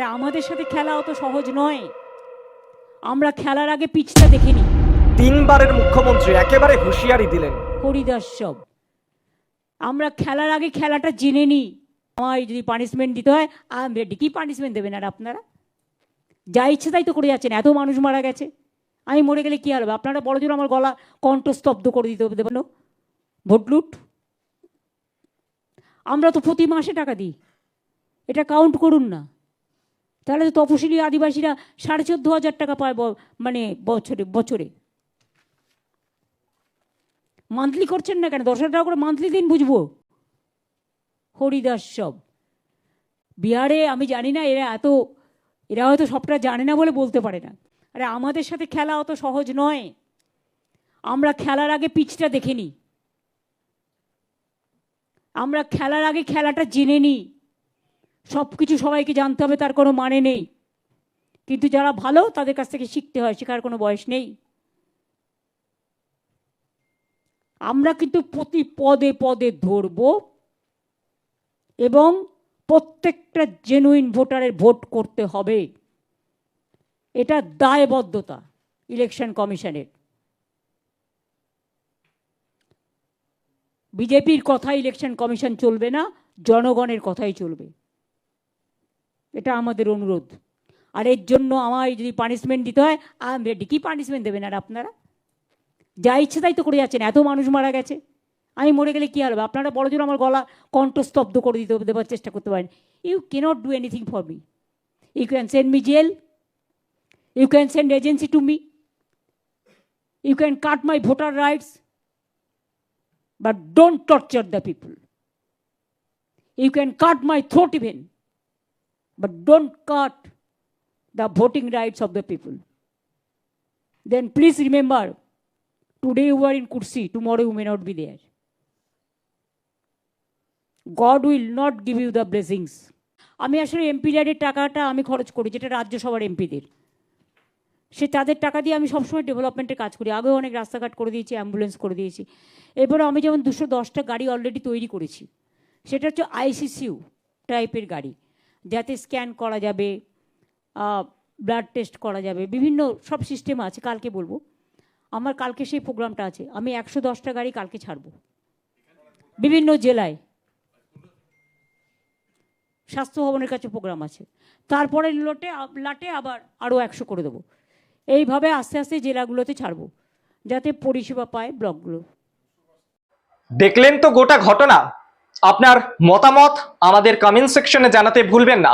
আরে আমাদের সাথে খেলা অত সহজ নয়। আমরা খেলার আগে পিচটা দেখিনি তিনবারের মুখ্যমন্ত্রী একেবারে হুঁশিয়ারি দিলেন। হরিদাস সব। আমরা খেলার আগে খেলাটা জেনে নিই। আমায় যদি পানিশমেন্ট দিতে হয় আম রেডি। কি পানিশমেন্ট দেবেন আর আপনারা? যা ইচ্ছে তাই তো করে যাচ্ছেন। এত মানুষ মারা গেছে। আমি মরে গেলে কী হবে? আপনারা বড় জোর আমার গলা কণ্ঠস্তব্ধ করে দিতে হবে দেবেন ভোট লুট। আমরা তো প্রতি মাসে টাকা দিই। এটা কাউন্ট করুন না। তাহলে তো তপশিলি আদিবাসীরা সাড়ে চোদ্দ হাজার টাকা পায় মানে বছরে বছরে। মান্থলি করছেন না কেন? দশ হাজার টাকা করে মান্থলি দিন বুঝব। হরিদাস সব। বিহারে আমি জানি না, এরা এত, এরা হয়তো সবটা জানে না বলে বলতে পারে না। আরে আমাদের সাথে খেলা অত সহজ নয়। আমরা খেলার আগে পিচটা দেখে নিই। আমরা খেলার আগে খেলাটা জেনে নিই। সব কিছু সবাইকে জানতে হবে, তার কোনো মানে নেই। কিন্তু যারা ভালো, তাদের কাছ থেকে শিখতে হয়, শেখার কোনো বয়স নেই। আমরা কিন্তু প্রতি পদে পদে ধরব এবং প্রত্যেকটা জেনুইন ভোটারের ভোট করতে হবে। এটা দায়বদ্ধতা ইলেকশন কমিশনের বিজেপির কথা ইলেকশন কমিশন চলবে না, জনগণের কথাই চলবে। এটা আমাদের অনুরোধ। আর এর জন্য আমায় যদি পানিশমেন্ট দিতে হয় রেডি। কী পানিশমেন্ট দেবেন আর আপনারা? যা ইচ্ছে তাই তো করে যাচ্ছেন, এত মানুষ মারা গেছে। আমি মরে গেলে কী হবে? আপনারা বড় জোর আমার গলা কণ্ঠস্তব্ধ করে দিতে দেওয়ার চেষ্টা করতে পারেন। You can't do anything for me you can send me jail you can send agency to me you can cut my voter rights but don't torture the people you can cut my throat even but don't cut the voting rights of the people. Then please remember, today you are in Kursi, tomorrow you may not be there. God will not give you the blessings. আমি আসলে MP ল্যাডের টাকাটা আমি খরচ করি যেটা রাজ্যসভার এমপিদের সে তাদের টাকা দিয়ে আমি সবসময় ডেভেলপমেন্টের কাজ করি আগেও অনেক রাস্তাঘাট করে দিয়েছি অ্যাম্বুলেন্স করে দিয়েছি এরপরে আমি যেমন দুশো দশটা গাড়ি অলরেডি তৈরি করেছি সেটা হচ্ছে আইসিসিউ টাইপের গাড়ি যাতে স্ক্যান করা যাবে ব্লাড টেস্ট করা যাবে, বিভিন্ন সব সিস্টেম আছে, কালকে বলব। আমার কালকে সেই প্রোগ্রামটা আছে, আমি একশো দশটা গাড়ি কালকে ছাড়বো। বিভিন্ন জেলায়। স্বাস্থ্য ভবনের কাছে প্রোগ্রাম আছে। তারপরে লোটে, লাটে আবার আরও একশো করে দেবো। এইভাবে আস্তে আস্তে জেলাগুলোতে ছাড়বো, যাতে পরিষেবা পায় ব্লকগুলো। দেখলেন তো গোটা ঘটনা? আপনার মতামত আমাদের কমেন্ট সেকশনে জানাতে ভুলবেন না।